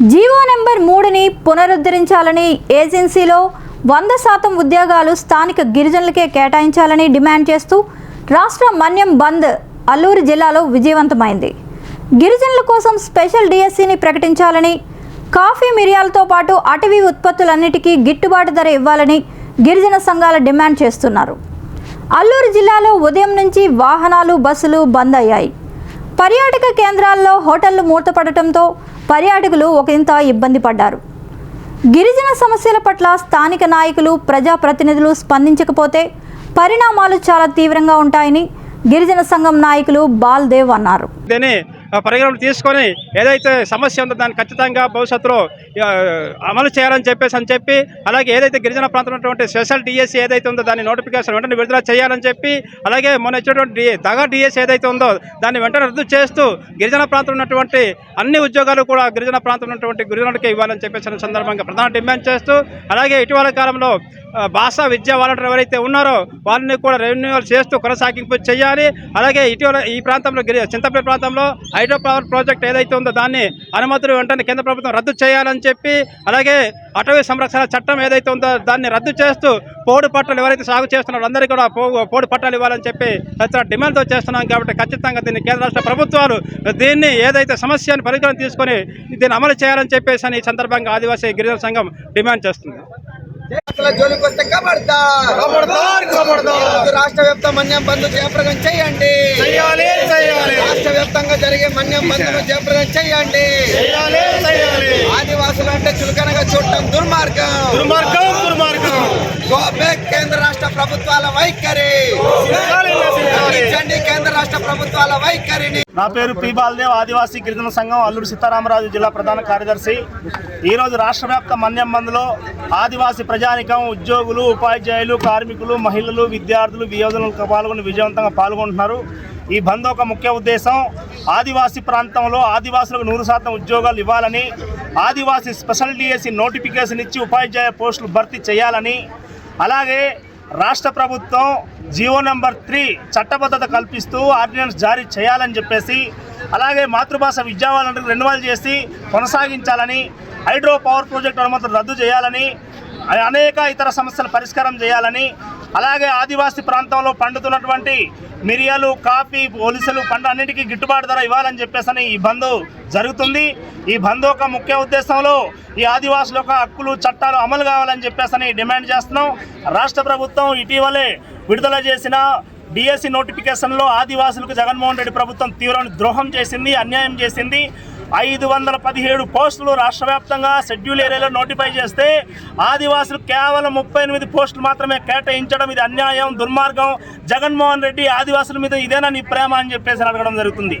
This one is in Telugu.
జీవో నెంబర్ మూడుని పునరుద్ధరించాలని ఏజెన్సీలో వంద శాతం ఉద్యోగాలు స్థానిక గిరిజనులకే కేటాయించాలని డిమాండ్ చేస్తూ రాష్ట్ర మన్యం బంద్ అల్లూరు జిల్లాలో విజయవంతమైంది. గిరిజనుల కోసం స్పెషల్ డిఎస్సిని ప్రకటించాలని కాఫీ మిరియాలతో పాటు అటవీ ఉత్పత్తులన్నిటికీ గిట్టుబాటు ధర ఇవ్వాలని గిరిజన సంఘాల డిమాండ్ చేస్తున్నారు. అల్లూరు జిల్లాలో ఉదయం నుంచి వాహనాలు బస్సులు బంద్ అయ్యాయి. పర్యాటక కేంద్రాల్లో హోటళ్ళు మూతపడటంతో పర్యాటకులు ఒకంత ఇబ్బంది పడ్డారు. గిరిజన సమస్యల పట్ల స్థానిక నాయకులు ప్రజాప్రతినిధులు స్పందించకపోతే పరిణామాలు చాలా తీవ్రంగా ఉంటాయని గిరిజన సంఘం నాయకులు బాల్దేవ్ అన్నారు. పరిగణన తీసుకొని ఏదైతే సమస్య ఉందో దాన్ని ఖచ్చితంగా భవిష్యత్తులో అమలు చేయాలని చెప్పేసి అని చెప్పి అలాగే ఏదైతే గిరిజన ప్రాంతంలో ఉన్నటువంటి స్పెషల్ డిఎస్సీ ఏదైతే ఉందో దాన్ని నోటిఫికేషన్ వెంటనే విడుదల చేయాలని చెప్పి అలాగే మొన్న ఇచ్చినటువంటి దగా డిఎస్సీ ఏదైతే ఉందో దాన్ని వెంటనే రద్దు చేస్తూ గిరిజన ప్రాంతంలో ఉన్నటువంటి అన్ని ఉద్యోగాలు కూడా గిరిజన ప్రాంతంలో ఉన్నటువంటి గిరిజనులకే ఇవ్వాలని చెప్పేసి సందర్భంగా ప్రధాన డిమాండ్ చేస్తూ అలాగే ఇటీవల కాలంలో భాషా విద్యా వాలంటీర్ ఎవరైతే ఉన్నారో వాళ్ళని కూడా రెన్యూవల్ చేస్తూ కొనసాగింపు చేయాలి. అలాగే ఇటీవల ఈ ప్రాంతంలో గిరి చింతపల్లి ప్రాంతంలో హైడ్రో పవర్ ప్రాజెక్ట్ ఏదైతే ఉందో దాన్ని అనుమతులు వెంటనే కేంద్ర ప్రభుత్వం రద్దు చేయాలని చెప్పి అలాగే అటవీ సంరక్షణ చట్టం ఏదైతే ఉందో దాన్ని రద్దు చేస్తూ పోడు పట్టాలు ఎవరైతే సాగు చేస్తున్నారో అందరికీ కూడా పో పోడు పట్టాలు ఇవ్వాలని చెప్పి తదితర డిమాండ్తో చేస్తున్నాం కాబట్టి ఖచ్చితంగా దీన్ని కేంద్ర రాష్ట్ర ప్రభుత్వాలు దీన్ని ఏదైతే సమస్యను పరిగణన తీసుకొని దీన్ని అమలు చేయాలని చెప్పేసి అని ఈ సందర్భంగా ఆదివాసీ గిరిజన సంఘం డిమాండ్ చేస్తుంది. అసలు జోలికి వస్తే కబడతార్ రాష్ట్ర వ్యాప్త మన్యం బంధు జయప్రదం చేయండి. చేయాలి చేయాలి. రాష్ట్ర వ్యాప్తంగా జరిగే మన్యం బంధును జయప్రదం చేయండి. చేయాలి చేయాలి. ఆదివాసులు అంటే చులకనగా చూడటం దుర్మార్గం. దుర్మార్గం దుర్మార్గం. కేంద్ర రాష్ట్ర ప్రభుత్వాల వైఖరి. కేంద్ర రాష్ట్ర ప్రభుత్వాల వైఖరిని. నా పేరు పి బాలదేవ్ ఆదివాసీ గిరిజన సంఘం అల్లూరు సీతారామరాజు జిల్లా ప్రధాన కార్యదర్శి. ఈరోజు రాష్ట్ర వ్యాప్త మన్యం బంద్లో ఆదివాసీ ప్రజానికం ఉద్యోగులు ఉపాధ్యాయులు కార్మికులు మహిళలు విద్యార్థులు వియోజనలు పాల్గొని విజయవంతంగా పాల్గొంటున్నారు. ఈ బంద్ ఒక ముఖ్య ఉద్దేశం. ఆదివాసీ ప్రాంతంలో ఆదివాసులకు నూరు శాతం ఉద్యోగాలు ఇవ్వాలని ఆదివాసీ స్పెషల్ డిఎస్సి నోటిఫికేషన్ ఇచ్చి ఉపాధ్యాయ పోస్టులు భర్తీ చేయాలని అలాగే రాష్ట్ర ప్రభుత్వం జీవో నెంబర్ త్రీ చట్టబద్ధత కల్పిస్తూ ఆర్డినెన్స్ జారీ చేయాలని చెప్పేసి అలాగే మాతృభాష విద్యావాలను రెన్యువల్ చేసి కొనసాగించాలని హైడ్రో పవర్ ప్రాజెక్టు అనుమతులు రద్దు చేయాలని అనేక ఇతర సమస్యల పరిష్కారం చేయాలని అలాగే ఆదివాసీ ప్రాంతంలో పండుతున్నటువంటి మిరియాలు కాఫీ పోలీసులు పండు అన్నిటికీ గిట్టుబాటు ధర ఇవ్వాలని చెప్పేసి ఈ బంద్ జరుగుతుంది. ఈ బంద్ యొక్క ముఖ్య ఉద్దేశంలో ఈ ఆదివాసుల యొక్క హక్కులు చట్టాలు అమలు కావాలని చెప్పేసి డిమాండ్ చేస్తున్నాం. రాష్ట్ర ప్రభుత్వం ఇటీవలే విడుదల చేసిన డిఎస్సి నోటిఫికేషన్లో ఆదివాసులకు జగన్మోహన్ రెడ్డి ప్రభుత్వం తీవ్రమైన ద్రోహం చేసింది అన్యాయం చేసింది. ఐదు వందల పదిహేడు పోస్టులు రాష్ట్ర వ్యాప్తంగా షెడ్యూల్ ఏరియాలో నోటిఫై చేస్తే ఆదివాసులు కేవలం ముప్పై ఎనిమిది పోస్టులు మాత్రమే కేటాయించడం ఇది అన్యాయం దుర్మార్గం. జగన్మోహన్ రెడ్డి ఆదివాసుల మీద ఇదేనా నీ ప్రేమ అని చెప్పేసి అడగడం జరుగుతుంది.